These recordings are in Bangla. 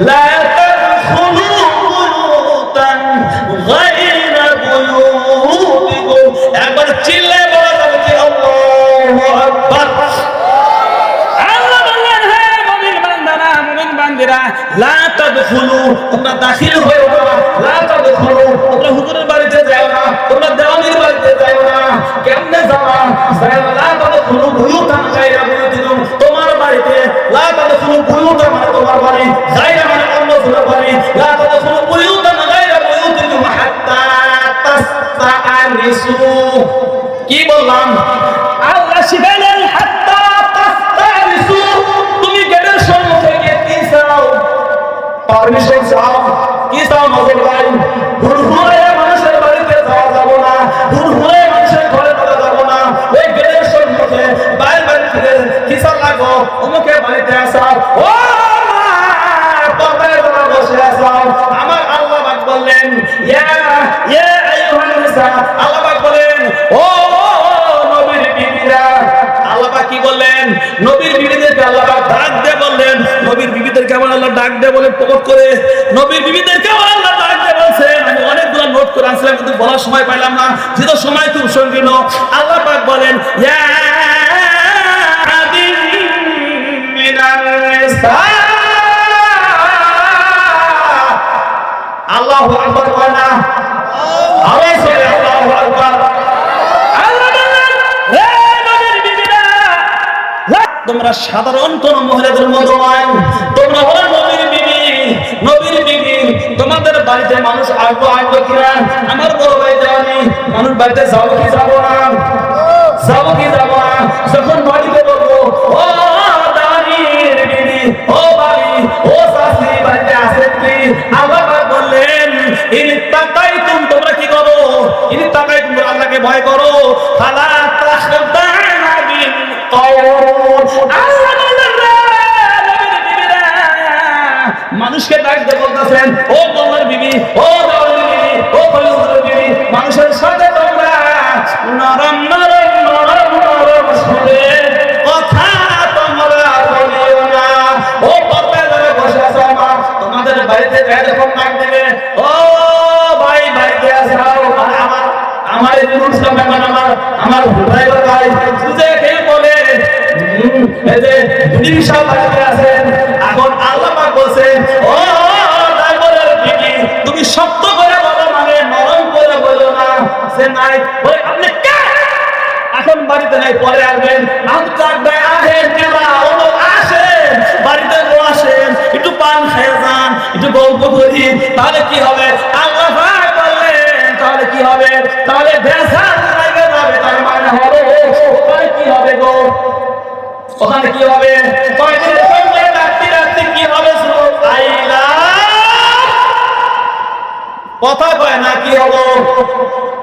لا تدخلوا بيوتا غير بيوتكم একবার চিল্লে বলা যাবে যে আল্লাহু আকবার আল্লাহ বললেন হে মুমিন বান্দারা মুমিন বান্দিরা লা তাদখুলু তোমরা দাখিল মানে অন্য জনের বাড়ি লা তাদখুলু বুয়ুতান গায়রা বুয়ুতিকুম হাত্তা তাস্তাআনিসু কি বললাম আল্লাহ শিখাইলেন হাত্তা তাস্তানিসু তুমি গেটের সম্মুখে গিয়ে কি চাও পারমিশন চাও কি চাও নজর ভাই ইয়া ইয়া আইয়ুহান নিসা আল্লাহ পাক বলেন, ও নবীর বিবিরা। আল্লাহ পাক কি বললেন? নবীর বিবিদেরকে আল্লাহ পাক ডাক দিয়ে বললেন, নবীর বিবিদেরকে আমার আল্লাহ ডাক দিয়ে বলে প্রকট করে। নবীর বিবিদেরকে আল্লাহ ডাক দিয়ে বলছেন, আমি অনেকগুলো নোট করে আসলাম কিন্তু বলার সময় পাইলাম না। যেহেতু সময় খুব সংকীর্ণ। আল্লাহ পাক বলেন, ইয়া আদিম মিনান নিসা। আল্লাহু আকবার। তোমরা সাধারণ কোন মহিলাদের মতো নয়। তোমরা হলো নবীর বিবি নবীর বিবি। তোমাদের বাড়িতে মানুষ আসব আসব কিনা? আমার বড় ভাই যাওয়ানি মানুষ বাড়িতে যাব কি যাব না? যাব কি যাব না? যখন বাড়িতে বলব, ও দাঁড়িয়ে বিবি, ও বাড়ি ও শাশি বাড়িতে আসেন কি? পাক বললেন, ইনি তাকাই তুম তোমরা কি করো? ইনি তাকাই তোমরা আল্লাহকে ভয় করো। ফালা তাখদানা মানুষকে ডাক বলতেছেন, ও তোমার বিবি, ও তোমার বিবি, ও বিবি, মানুষের সাথে তোমরা নরম নরম নরম কথা তোমরা ও বসে আছো মা তোমাদের যখন ও ভাই আমার আমার আমার আমার কে বলে? যে নাই পরে আসবেন। আমি চাকবে আসেন কেনা ও আসেন, বাড়িতে আসেন, একটু পান খেয়ে যান, একটু গল্প করি। তাহলে কি হবে? আল্লাহ ভাই বললেন, তাহলে কি হবে? তাহলে যাবে, তার মানে হবে কি হবে গো? ওখানে কি হবে? কথা কয় না কি হব?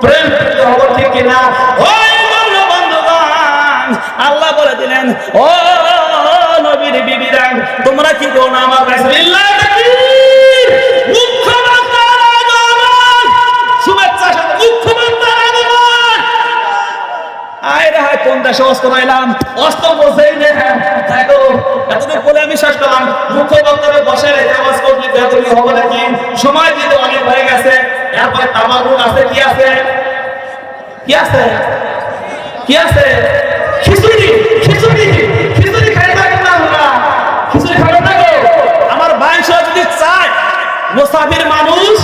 প্রেম হব, ঠিক কিনা? বলে দিলেন ও নবীর বিবিরা তোমরা কি আমার কোন দেশে অস্ত্র পাইলাম? অস্ত্র বসেই নে দেখো এতদিন বলে আমি শেষ করলাম। মুখ্য বক্তব্যে বসে আওয়াজ করলে বেতনি হবে নাকি? সময় দিতে অনেক হয়ে গেছে কি আছে? কি আছে? খিচুড়ি খিচুড়ি খাই থাকেন না আমরা খিচুড়ি খাবেন না গো আমার বয়স যদি চায় মুসাফির মানুষ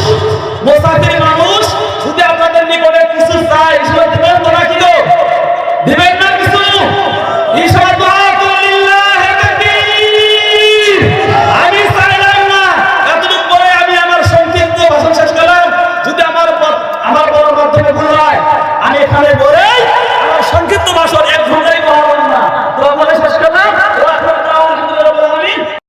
মুসাফির মানুষ, যদি আপনাদের নিকটে কিছু চায় ঈশ্বর দিবেন তো নাকি দিবেন না কিছু? আমি না পরে আমি আমার সংক্ষিপ্ত শেষ করলাম। যদি আমার আমার বড় মাধ্যমে ভুল হয়, আমি এখানে বলে আমার সংক্ষিপ্ত ভাষণ এক ঘণ্টা